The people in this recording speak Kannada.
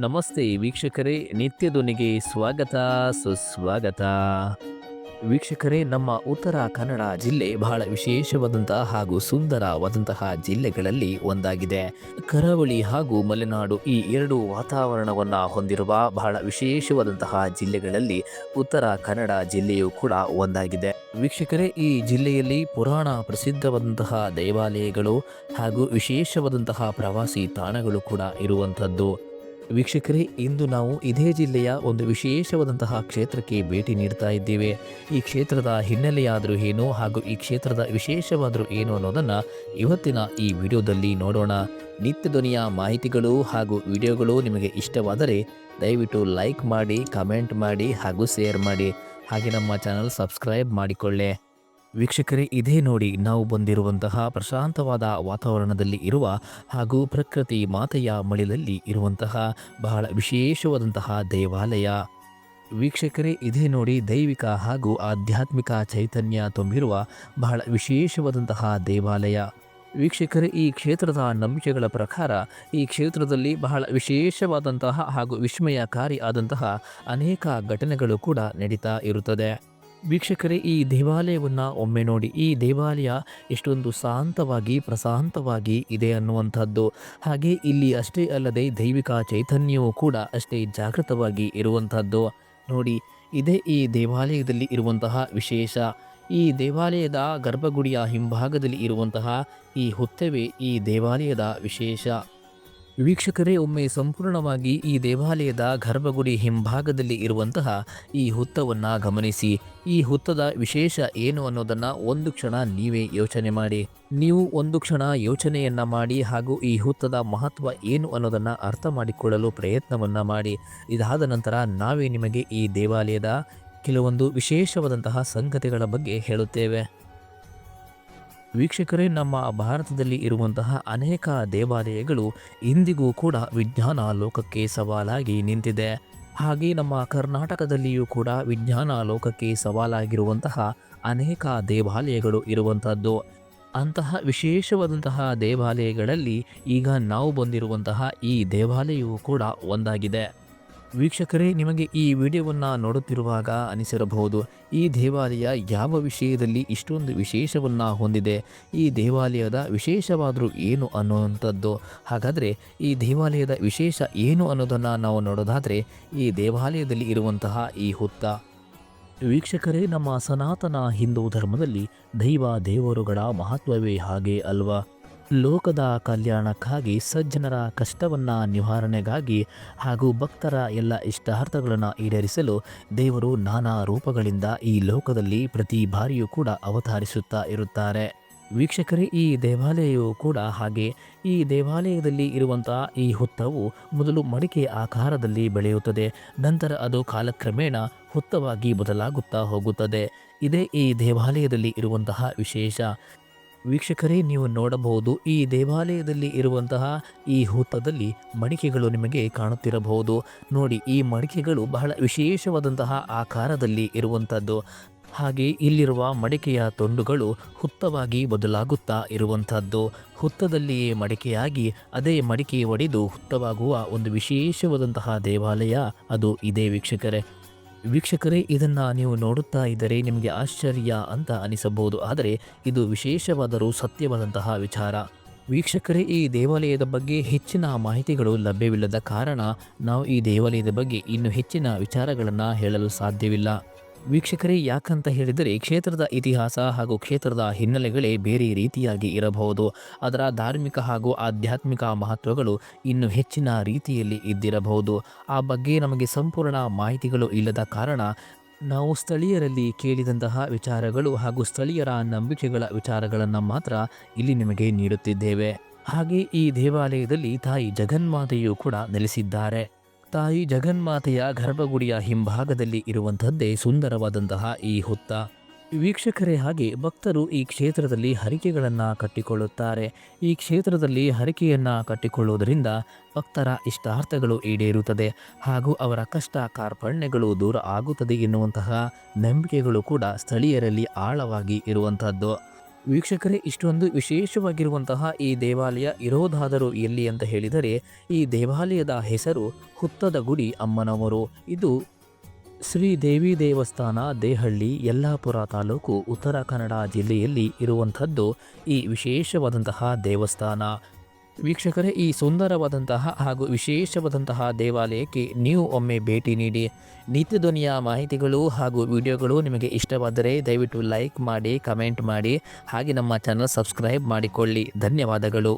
ನಮಸ್ತೆ ವೀಕ್ಷಕರೇ ನಿತ್ಯ ಧ್ವನಿಗೆ ಸ್ವಾಗತ, ಸುಸ್ವಾಗತ. ವೀಕ್ಷಕರೇ, ನಮ್ಮ ಉತ್ತರ ಕನ್ನಡ ಜಿಲ್ಲೆ ಬಹಳ ವಿಶೇಷವಾದಂತಹ ಹಾಗೂ ಸುಂದರವಾದಂತಹ ಜಿಲ್ಲೆಗಳಲ್ಲಿ ಒಂದಾಗಿದೆ. ಕರಾವಳಿ ಹಾಗೂ ಮಲೆನಾಡು ಈ ಎರಡು ವಾತಾವರಣವನ್ನು ಹೊಂದಿರುವ ಬಹಳ ವಿಶೇಷವಾದಂತಹ ಜಿಲ್ಲೆಗಳಲ್ಲಿ ಉತ್ತರ ಕನ್ನಡ ಜಿಲ್ಲೆಯು ಕೂಡ ಒಂದಾಗಿದೆ. ವೀಕ್ಷಕರೇ, ಈ ಜಿಲ್ಲೆಯಲ್ಲಿ ಪುರಾಣ ಪ್ರಸಿದ್ಧವಾದಂತಹ ದೇವಾಲಯಗಳು ಹಾಗೂ ವಿಶೇಷವಾದಂತಹ ಪ್ರವಾಸಿ ತಾಣಗಳು ಕೂಡ ಇರುವಂಥದ್ದು. ವೀಕ್ಷಕರೇ, ಇಂದು ನಾವು ಇದೇ ಜಿಲ್ಲೆಯ ಒಂದು ವಿಶೇಷವಾದಂತಹ ಕ್ಷೇತ್ರಕ್ಕೆ ಭೇಟಿ ನೀಡ್ತಾ ಇದ್ದೇವೆ. ಈ ಕ್ಷೇತ್ರದ ಹಿನ್ನೆಲೆಯಾದರೂ ಏನು ಹಾಗೂ ಈ ಕ್ಷೇತ್ರದ ವಿಶೇಷವಾದರೂ ಏನು ಅನ್ನೋದನ್ನು ಇವತ್ತಿನ ಈ ವಿಡಿಯೋದಲ್ಲಿ ನೋಡೋಣ. ನಿತ್ಯ ಧ್ವನಿಯ ಮಾಹಿತಿಗಳು ಹಾಗೂ ವಿಡಿಯೋಗಳು ನಿಮಗೆ ಇಷ್ಟವಾದರೆ ದಯವಿಟ್ಟು ಲೈಕ್ ಮಾಡಿ, ಕಮೆಂಟ್ ಮಾಡಿ ಹಾಗೂ ಶೇರ್ ಮಾಡಿ. ಹಾಗೆ ನಮ್ಮ ಚಾನಲ್ ಸಬ್ಸ್ಕ್ರೈಬ್ ಮಾಡಿಕೊಳ್ಳಿ. ವೀಕ್ಷಕರೇ, ಇದೇ ನೋಡಿ ನಾವು ಬಂದಿರುವಂತಹ ಪ್ರಶಾಂತವಾದ ವಾತಾವರಣದಲ್ಲಿ ಇರುವ ಹಾಗೂ ಪ್ರಕೃತಿ ಮಾತೆಯ ಮಳಿಲಲ್ಲಿ ಇರುವಂತಹ ಬಹಳ ವಿಶೇಷವಾದಂತಹ ದೇವಾಲಯ. ವೀಕ್ಷಕರೇ, ಇದೇ ನೋಡಿ ದೈವಿಕ ಹಾಗೂ ಆಧ್ಯಾತ್ಮಿಕ ಚೈತನ್ಯ ತುಂಬಿರುವ ಬಹಳ ವಿಶೇಷವಾದಂತಹ ದೇವಾಲಯ. ವೀಕ್ಷಕರೇ, ಈ ಕ್ಷೇತ್ರದ ನಂಬಿಕೆಗಳ ಪ್ರಕಾರ ಈ ಕ್ಷೇತ್ರದಲ್ಲಿ ಬಹಳ ವಿಶೇಷವಾದಂತಹ ಹಾಗೂ ವಿಸ್ಮಯಕಾರಿ ಆದಂತಹ ಅನೇಕ ಘಟನೆಗಳು ಕೂಡ ನಡೀತಾ ಇರುತ್ತದೆ. ವೀಕ್ಷಕರೇ, ಈ ದೇವಾಲಯವನ್ನು ಒಮ್ಮೆ ನೋಡಿ, ಈ ದೇವಾಲಯ ಎಷ್ಟೊಂದು ಶಾಂತವಾಗಿ, ಪ್ರಶಾಂತವಾಗಿ ಇದೆ ಅನ್ನುವಂಥದ್ದು. ಹಾಗೆ ಇಲ್ಲಿ ಅಷ್ಟೇ ಅಲ್ಲದೆ ದೈವಿಕ ಚೈತನ್ಯವೂ ಕೂಡ ಅಷ್ಟೇ ಜಾಗೃತವಾಗಿ ಇರುವಂಥದ್ದು. ನೋಡಿ, ಇದೇ ಈ ದೇವಾಲಯದಲ್ಲಿ ಇರುವಂತಹ ವಿಶೇಷ. ಈ ದೇವಾಲಯದ ಗರ್ಭಗುಡಿಯ ಹಿಂಭಾಗದಲ್ಲಿ ಇರುವಂತಹ ಈ ಹುತ್ತವೇ ಈ ದೇವಾಲಯದ ವಿಶೇಷ. ವೀಕ್ಷಕರೇ, ಒಮ್ಮೆ ಸಂಪೂರ್ಣವಾಗಿ ಈ ದೇವಾಲಯದ ಗರ್ಭಗುಡಿ ಹಿಂಭಾಗದಲ್ಲಿ ಇರುವಂತಹ ಈ ಹುತ್ತವನ್ನು ಗಮನಿಸಿ. ಈ ಹುತ್ತದ ವಿಶೇಷ ಏನು ಅನ್ನೋದನ್ನು ಒಂದು ಕ್ಷಣ ನೀವೇ ಯೋಚನೆ ಮಾಡಿ. ನೀವು ಒಂದು ಕ್ಷಣ ಯೋಚನೆಯನ್ನ ಮಾಡಿ ಹಾಗೂ ಈ ಹುತ್ತದ ಮಹತ್ವ ಏನು ಅನ್ನೋದನ್ನು ಅರ್ಥ ಮಾಡಿಕೊಳ್ಳಲು ಪ್ರಯತ್ನವನ್ನು ಮಾಡಿ. ಇದಾದ ನಂತರ ನಾವೇ ನಿಮಗೆ ಈ ದೇವಾಲಯದ ಕೆಲವೊಂದು ವಿಶೇಷವಾದಂತಹ ಸಂಗತಿಗಳ ಬಗ್ಗೆ ಹೇಳುತ್ತೇವೆ. ವೀಕ್ಷಕರೇ, ನಮ್ಮ ಭಾರತದಲ್ಲಿ ಇರುವಂತಹ ಅನೇಕ ದೇವಾಲಯಗಳು ಇಂದಿಗೂ ಕೂಡ ವಿಜ್ಞಾನ ಲೋಕಕ್ಕೆ ಸವಾಲಾಗಿ ನಿಂತಿದೆ. ಹಾಗೆ ನಮ್ಮ ಕರ್ನಾಟಕದಲ್ಲಿಯೂ ಕೂಡ ವಿಜ್ಞಾನ ಲೋಕಕ್ಕೆ ಸವಾಲಾಗಿರುವಂತಹ ಅನೇಕ ದೇವಾಲಯಗಳು ಇರುವಂಥದ್ದು. ಅಂತಹ ವಿಶೇಷವಾದಂತಹ ದೇವಾಲಯಗಳಲ್ಲಿ ಈಗ ನಾವು ಬಂದಿರುವಂತಹ ಈ ದೇವಾಲಯವು ಕೂಡ ಒಂದಾಗಿದೆ. ವೀಕ್ಷಕರೇ, ನಿಮಗೆ ಈ ವಿಡಿಯೋವನ್ನು ನೋಡುತ್ತಿರುವಾಗ ಅನಿಸಿರಬಹುದು, ಈ ದೇವಾಲಯ ಯಾವ ವಿಷಯದಲ್ಲಿ ಇಷ್ಟೊಂದು ವಿಶೇಷವನ್ನು ಹೊಂದಿದೆ, ಈ ದೇವಾಲಯದ ವಿಶೇಷವಾದರೂ ಏನು ಅನ್ನುವಂಥದ್ದು? ಹಾಗಾದರೆ ಈ ದೇವಾಲಯದ ವಿಶೇಷ ಏನು ಅನ್ನೋದನ್ನು ನಾವು ನೋಡೋದಾದರೆ, ಈ ದೇವಾಲಯದಲ್ಲಿ ಇರುವಂತಹ ಈ ಹುತ್ತ. ವೀಕ್ಷಕರೇ, ನಮ್ಮ ಸನಾತನ ಹಿಂದೂ ಧರ್ಮದಲ್ಲಿ ದೈವ ದೇವರುಗಳ ಮಹತ್ವವೇ ಹಾಗೆ ಅಲ್ವಾ? ಲೋಕದ ಕಲ್ಯಾಣಕ್ಕಾಗಿ ಸಜ್ಜನರ ಕಷ್ಟವನ್ನು ನಿವಾರಣೆಗಾಗಿ ಹಾಗೂ ಭಕ್ತರ ಎಲ್ಲ ಇಷ್ಟಾರ್ಥಗಳನ್ನು ಈಡೇರಿಸಲು ದೇವರು ನಾನಾ ರೂಪಗಳಿಂದ ಈ ಲೋಕದಲ್ಲಿ ಪ್ರತಿ ಬಾರಿಯೂ ಕೂಡ ಅವತರಿಸುತ್ತಾ ಇರುತ್ತಾರೆ. ವೀಕ್ಷಕರೇ, ಈ ದೇವಾಲಯವು ಕೂಡ ಹಾಗೆ. ಈ ದೇವಾಲಯದಲ್ಲಿ ಇರುವಂತಹ ಈ ಹುತ್ತವು ಮೊದಲು ಮಡಿಕೆ ಆಕಾರದಲ್ಲಿ ಬೆಳೆಯುತ್ತದೆ. ನಂತರ ಅದು ಕಾಲಕ್ರಮೇಣ ಹುತ್ತವಾಗಿ ಬದಲಾಗುತ್ತಾ ಹೋಗುತ್ತದೆ. ಇದೇ ಈ ದೇವಾಲಯದಲ್ಲಿ ಇರುವಂತಹ ವಿಶೇಷ. ವೀಕ್ಷಕರೇ, ನೀವು ನೋಡಬಹುದು, ಈ ದೇವಾಲಯದಲ್ಲಿ ಇರುವಂತಹ ಈ ಹುತ್ತದಲ್ಲಿ ಮಡಿಕೆಗಳು ನಿಮಗೆ ಕಾಣುತ್ತಿರಬಹುದು. ನೋಡಿ, ಈ ಮಡಿಕೆಗಳು ಬಹಳ ವಿಶೇಷವಾದಂತಹ ಆಕಾರದಲ್ಲಿ ಇರುವಂಥದ್ದು ಹಾಗೆ ಇಲ್ಲಿರುವ ಮಡಿಕೆಯ ತುಂಡುಗಳು ಹುತ್ತವಾಗಿ ಬದಲಾಗುತ್ತಾ ಇರುವಂಥದ್ದು ಹುತ್ತದಲ್ಲಿಯೇ ಮಡಿಕೆಯಾಗಿ ಅದೇ ಮಡಿಕೆ ಒಡೆದು ಹುತ್ತವಾಗುವ ಒಂದು ವಿಶೇಷವಾದಂತಹ ದೇವಾಲಯ ಅದು ಇದೇ ವೀಕ್ಷಕರೇ. ವೀಕ್ಷಕರೇ, ಇದನ್ನು ನೀವು ನೋಡುತ್ತಾ ಇದ್ದರೆ ನಿಮಗೆ ಆಶ್ಚರ್ಯ ಅಂತ ಅನಿಸಬಹುದು. ಆದರೆ ಇದು ವಿಶೇಷವಾದರೂ ಸತ್ಯವಾದಂತಹ ವಿಚಾರ. ವೀಕ್ಷಕರೇ, ಈ ದೇವಾಲಯದ ಬಗ್ಗೆ ಹೆಚ್ಚಿನ ಮಾಹಿತಿಗಳು ಲಭ್ಯವಿಲ್ಲದ ಕಾರಣ ನಾವು ಈ ದೇವಾಲಯದ ಬಗ್ಗೆ ಇನ್ನು ಹೆಚ್ಚಿನ ವಿಚಾರಗಳನ್ನು ಹೇಳಲು ಸಾಧ್ಯವಿಲ್ಲ. ವೀಕ್ಷಕರೇ, ಯಾಕಂತ ಹೇಳಿದರೆ ಕ್ಷೇತ್ರದ ಇತಿಹಾಸ ಹಾಗೂ ಕ್ಷೇತ್ರದ ಹಿನ್ನೆಲೆಗಳೇ ಬೇರೆ ರೀತಿಯಾಗಿ ಇರಬಹುದು. ಅದರ ಧಾರ್ಮಿಕ ಹಾಗೂ ಆಧ್ಯಾತ್ಮಿಕ ಮಹತ್ವಗಳು ಇನ್ನು ಹೆಚ್ಚಿನ ರೀತಿಯಲ್ಲಿ ಇದ್ದಿರಬಹುದು. ಆ ಬಗ್ಗೆ ನಮಗೆ ಸಂಪೂರ್ಣ ಮಾಹಿತಿಗಳು ಇಲ್ಲದ ಕಾರಣ, ನಾವು ಸ್ಥಳೀಯರಲ್ಲಿ ಕೇಳಿದಂತಹ ವಿಚಾರಗಳು ಹಾಗೂ ಸ್ಥಳೀಯರ ನಂಬಿಕೆಗಳ ವಿಚಾರಗಳನ್ನು ಮಾತ್ರ ಇಲ್ಲಿ ನಿಮಗೆ ನೀಡುತ್ತಿದ್ದೇವೆ. ಹಾಗೆ ಈ ದೇವಾಲಯದಲ್ಲಿ ತಾಯಿ ಜಗನ್ಮಾತೆಯು ಕೂಡ ನೆಲೆಸಿದ್ದಾರೆ. ತಾಯಿ ಜಗನ್ಮಾತೆಯ ಗರ್ಭಗುಡಿಯ ಹಿಂಭಾಗದಲ್ಲಿ ಇರುವಂಥದ್ದೇ ಸುಂದರವಾದಂತಹ ಈ ಹುತ್ತ. ವೀಕ್ಷಕರೇ ಹಾಗೆ ಭಕ್ತರು ಈ ಕ್ಷೇತ್ರದಲ್ಲಿ ಹರಿಕೆಗಳನ್ನು ಕಟ್ಟಿಕೊಳ್ಳುತ್ತಾರೆ. ಈ ಕ್ಷೇತ್ರದಲ್ಲಿ ಹರಿಕೆಯನ್ನು ಕಟ್ಟಿಕೊಳ್ಳುವುದರಿಂದ ಭಕ್ತರ ಇಷ್ಟಾರ್ಥಗಳು ಈಡೇರುತ್ತದೆ. ಹಾಗೂ ಅವರ ಕಷ್ಟ ಕಾರ್ಪಣ್ಯಗಳು ದೂರ ಆಗುತ್ತದೆ ಎನ್ನುವಂತಹ ನಂಬಿಕೆಗಳು ಕೂಡ ಸ್ಥಳೀಯರಲ್ಲಿ ಆಳವಾಗಿ ಇರುವಂಥದ್ದು. ವೀಕ್ಷಕರೇ, ಇಷ್ಟೊಂದು ವಿಶೇಷವಾಗಿರುವಂತಹ ಈ ದೇವಾಲಯ ಇರೋದಾದರೂ ಎಲ್ಲಿ ಅಂತ ಹೇಳಿದರೆ, ಈ ದೇವಾಲಯದ ಹೆಸರು ಹುತ್ತದ ಗುಡಿ ಅಮ್ಮನವರು. ಇದು ಶ್ರೀ ದೇವಿ ದೇವಸ್ಥಾನ, ದೇಹಳ್ಳಿ, ಯಲ್ಲಾಪುರ ತಾಲೂಕು, ಉತ್ತರ ಕನ್ನಡ ಜಿಲ್ಲೆಯಲ್ಲಿ ಇರುವಂಥದ್ದು ಈ ವಿಶೇಷವಾದಂತಹ ದೇವಸ್ಥಾನ. ವೀಕ್ಷಕರೇ, ಈ ಸುಂದರವಾದಂತಹ ಹಾಗೂ ವಿಶೇಷವಾದಂತಹ ದೇವಾಲಯಕ್ಕೆ ನೀವು ಒಮ್ಮೆ ಭೇಟಿ ನೀಡಿ. ನಿತ್ಯ ಧ್ವನಿಯ ಮಾಹಿತಿಗಳು ಹಾಗೂ ವಿಡಿಯೋಗಳು ನಿಮಗೆ ಇಷ್ಟವಾದರೆ ದಯವಿಟ್ಟು ಲೈಕ್ ಮಾಡಿ, ಕಮೆಂಟ್ ಮಾಡಿ, ಹಾಗೆ ನಮ್ಮ ಚಾನಲ್ ಸಬ್ಸ್ಕ್ರೈಬ್ ಮಾಡಿಕೊಳ್ಳಿ. ಧನ್ಯವಾದಗಳು.